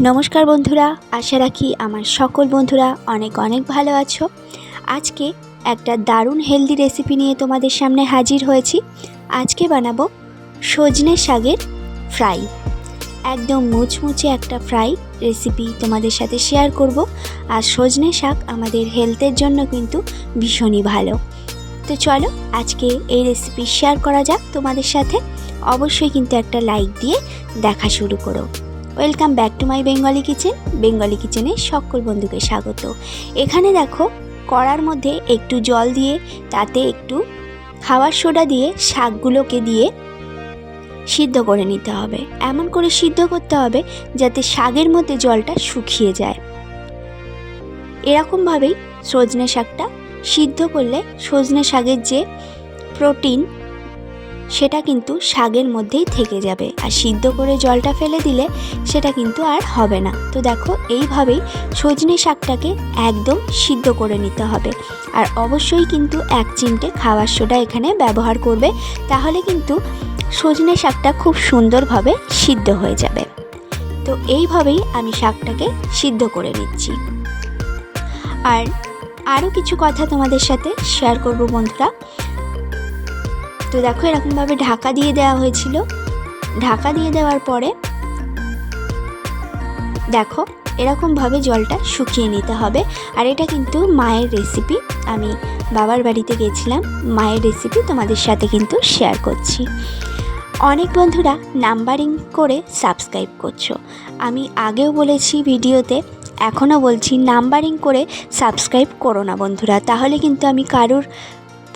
নমস্কার বন্ধুরা, আশা রাখি আমার সকল বন্ধুরা অনেক অনেক ভালো আছো। আজকে একটা দারুণ হেলদি রেসিপি নিয়ে তোমাদের সামনে হাজির হয়েছি। আজকে বানাবো সজনে শাকের ফ্রাই একদম মুচমুচে একটা ফ্রাই রেসিপি তোমাদের সাথে শেয়ার করব। আর সজনে শাক আমাদের হেলথের জন্য কিন্তু ভীষণই ভালো। তো চলো আজকে এই রেসিপি শেয়ার করা যাক তোমাদের সাথে। অবশ্যই কিন্তু একটা লাইক দিয়ে দেখা শুরু করো। Welcome back to my Bengali kitchen. Bengali কিচেনে সকল বন্ধুকে স্বাগত। এখানে দেখো, কড়ার মধ্যে একটু জল দিয়ে, তাতে একটু খাবার সোডা দিয়ে, শাকগুলোকে দিয়ে সিদ্ধ করে নিতে হবে। এমন করে সিদ্ধ করতে হবে যাতে শাকের মধ্যে জলটা শুকিয়ে যায়। এরকমভাবেই সজনে শাকটা সিদ্ধ করলে সজনে শাকের যে প্রোটিন সেটা কিন্তু শাকের মধ্যেই থেকে যাবে। আর সিদ্ধ করে জলটা ফেলে দিলে সেটা কিন্তু আর হবে না। তো দেখো, এইভাবেই সজনে শাকটাকে একদম সিদ্ধ করে নিতে হবে। আর অবশ্যই কিন্তু এক চিমটে খাওয়ার সোডা এখানে ব্যবহার করবে। তাহলে কিন্তু সজনে শাকটা খুব সুন্দরভাবে সিদ্ধ হয়ে যাবে। তো এইভাবেই আমি শাকটাকে সিদ্ধ করে নিচ্ছি। আর আরও কিছু কথা তোমাদের সাথে শেয়ার করব বন্ধুরা। তো দেখো এরকমভাবে ঢাকা দিয়ে দেওয়া হয়েছিল। ঢাকা দিয়ে দেওয়ার পরে দেখো এরকমভাবে জলটা শুকিয়ে নিতে হবে। আর এটা কিন্তু মায়ের রেসিপি আমি বাবার বাড়িতে গেছিলাম, মায়ের রেসিপি তোমাদের সাথে কিন্তু শেয়ার করছি। অনেক বন্ধুরা নাম্বারিং করে সাবস্ক্রাইব করছ। আমি আগেও বলেছি ভিডিওতে, এখনও বলছি নাম্বারিং করে সাবস্ক্রাইব করো না বন্ধুরা। তাহলে কিন্তু আমি কারোর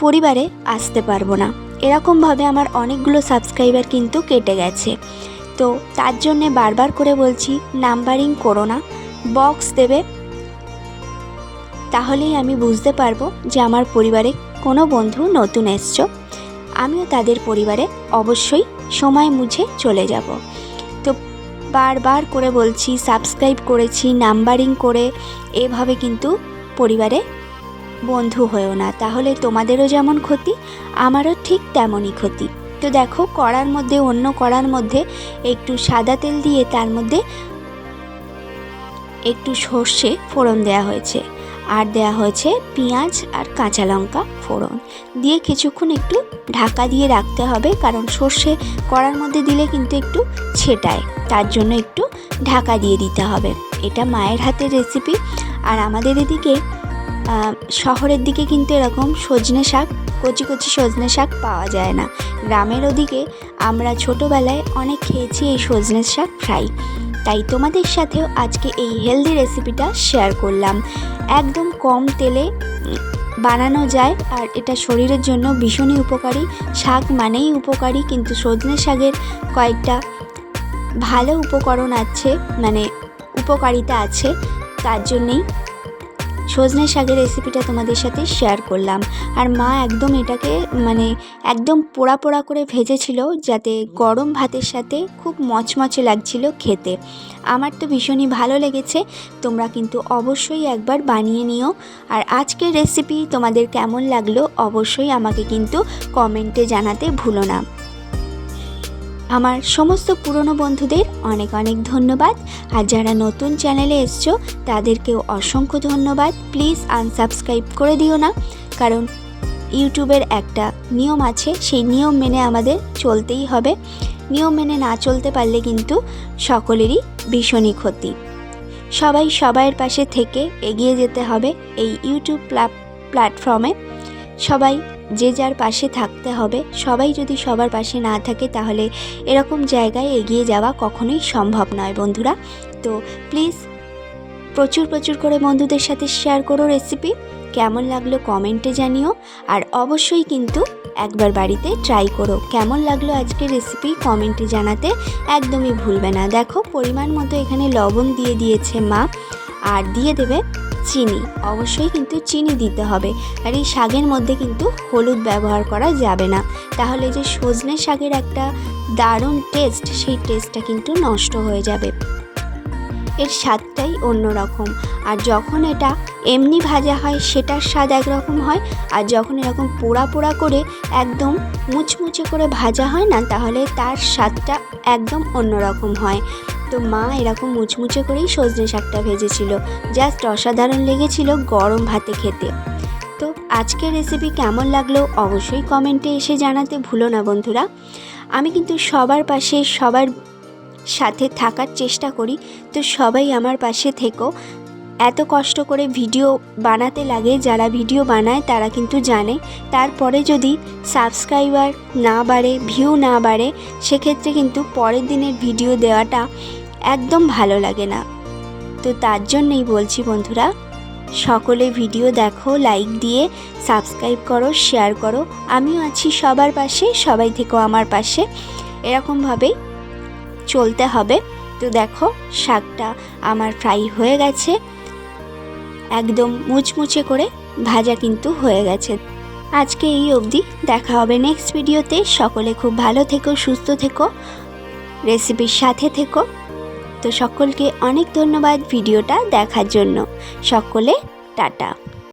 পরিবারে আসতে পারব না। এরকমভাবে আমার অনেকগুলো সাবস্ক্রাইবার কিন্তু কেটে গেছে। তো তার জন্যে বারবার করে বলছি, নাম্বারিং করো না, বক্স দেবে। তাহলেই আমি বুঝতে পারব যে আমার পরিবারে কোনো বন্ধু নতুন এসছো। আমিও তাদের পরিবারে অবশ্যই সময় মুছে চলে যাব। তো বারবার করে বলছি, সাবস্ক্রাইব করেছি, নাম্বারিং করে, এভাবে কিন্তু পরিবারে বন্ধু হয়েও না, তাহলে তোমাদেরও যেমন ক্ষতি, আমারও ঠিক তেমনই ক্ষতি। তো দেখো, কড়ার মধ্যে, অন্য কড়ার মধ্যে একটু সাদা তেল দিয়ে তার মধ্যে একটু সর্ষে ফোড়ন দেওয়া হয়েছে। আর দেওয়া হয়েছে পেঁয়াজ আর কাঁচা লঙ্কা ফোড়ন। দিয়ে কিছুক্ষণ একটু ঢাকা দিয়ে রাখতে হবে, কারণ সর্ষে কড়ার মধ্যে দিলে কিন্তু একটু ছেটায়। তার জন্য একটু ঢাকা দিয়ে দিতে হবে। এটা মায়ের হাতের রেসিপি আর আমাদের এদিকে শহরের দিকে কিন্তু এরকম সজনে শাক, কচি কচি সজনে শাক পাওয়া যায় না। গ্রামের ওদিকে আমরা ছোটোবেলায় অনেক খেয়েছি এই সজনে শাক ফ্রাই। তাই তোমাদের সাথেও আজকে এই হেলদি রেসিপিটা শেয়ার করলাম। একদম কম তেলে বানানো যায় আর এটা শরীরের জন্য ভীষণই উপকারী। শাক মানেই উপকারী, কিন্তু সজনে শাকের কয়েকটা ভালো উপকরণ আছে মানে উপকারিতা আছে, তার জন্যেই সজনে শাকের রেসিপিটা তোমাদের সাথে শেয়ার করলাম। আর মা একদম এটাকে মানে একদম পোড়া পোড়া করে ভেজেছিল যাতে গরম ভাতের সাথে খুব মচমচে লাগছিল খেতে। আমার তো ভীষণই ভালো লেগেছে, তোমরা কিন্তু অবশ্যই একবার বানিয়ে নিও। আর আজকের রেসিপি তোমাদের কেমন লাগল অবশ্যই আমাকে কিন্তু কমেন্টে জানাতে ভুলো না। আমার সমস্ত পুরনো বন্ধুদের অনেক অনেক ধন্যবাদ। আর যারা নতুন চ্যানেলে এসছো, তাদেরকেও অসংখ্য ধন্যবাদ। প্লিজ আনসাবস্ক্রাইব করে দিও না, কারণ ইউটিউবের একটা নিয়ম আছে, সেই নিয়ম মেনে আমাদের চলতেই হবে। নিয়ম মেনে না চলতে পারলে কিন্তু সকলেরই ভীষণই ক্ষতি। সবাই সবাইয়ের পাশে থেকে এগিয়ে যেতে হবে এই ইউটিউব প্ল্যাটফর্মে। সবাই, যে যার পাশে থাকতে হবে, সবাই যদি সবার পাশে না থাকে, তাহলে এরকম জায়গায় এগিয়ে যাওয়া কখনোই সম্ভব নয় বন্ধুরা। তো প্লিজ প্রচুর প্রচুর করে বন্ধুদের সাথে শেয়ার করো রেসিপি কেমন লাগল কমেন্টে জানিও। আর অবশ্যই কিন্তু একবার বাড়িতে ট্রাই করো। কেমন লাগল আজকে রেসিপি কমেন্টে জানাতে একদমই ভুলবে না। দেখো, পরিমাণ মতো এখানে লবণ দিয়ে দিয়েছে মা। আর দিয়ে দেবে চিনি। অবশ্যই কিন্তু চিনি দিতে হবে। আর এই শাকের মধ্যে কিন্তু হলুদ ব্যবহার করা যাবে না। তাহলে যে সজনে শাকের একটা দারুণ টেস্ট সেই টেস্টটা কিন্তু নষ্ট হয়ে যাবে। এর স্বাদটাই অন্যরকম আর যখন এটা এমনি ভাজা হয়, সেটার স্বাদ একরকম হয়। আর যখন এরকম পোড়া পোড়া করে একদম মুচমুচে করে ভাজা হয় না, তাহলে তার স্বাদটা একদম অন্যরকম হয়। তো মা এরকম মুচমুচে করেই সজনে শাকটা ভেজেছিল। জাস্ট অসাধারণ লেগেছিল গরম ভাতে খেতে। তো আজকের রেসিপি কেমন লাগল অবশ্যই কমেন্টে এসে জানাতে ভুলো না বন্ধুরা। আমি কিন্তু সবার পাশে, সবার সাথে থাকার চেষ্টা করি। তো সবাই আমার পাশে থেকো। এত কষ্ট করে ভিডিও বানাতে লাগে, যারা ভিডিও বানায় তারা কিন্তু জানে। তারপরে যদি সাবস্ক্রাইবার না বাড়ে ভিউ না বাড়ে, সেক্ষেত্রে কিন্তু পরের দিনের ভিডিও দেওয়াটা একদম ভালো লাগে না। তো তার জন্যই বলছি বন্ধুরা, সকলে ভিডিও দেখো লাইক দিয়ে সাবস্ক্রাইব করো শেয়ার করো। আমিও আছি সবার পাশে, সবাই থেকো আমার পাশে। এরকমভাবেই চলতে হবে। তো দেখো, শাকটা আমার ফ্রাই হয়ে গেছে। একদম মুচমুচে করে ভাজা কিন্তু হয়ে গেছে। আজকে এই অবধি দেখা হবে নেক্সট ভিডিওতে সকলে খুব ভালো থেকো, সুস্থ থেকো। রেসিপির সাথে থেকো। তো সকলকে অনেক ধন্যবাদ ভিডিওটা দেখার জন্য। সকলে টাটা।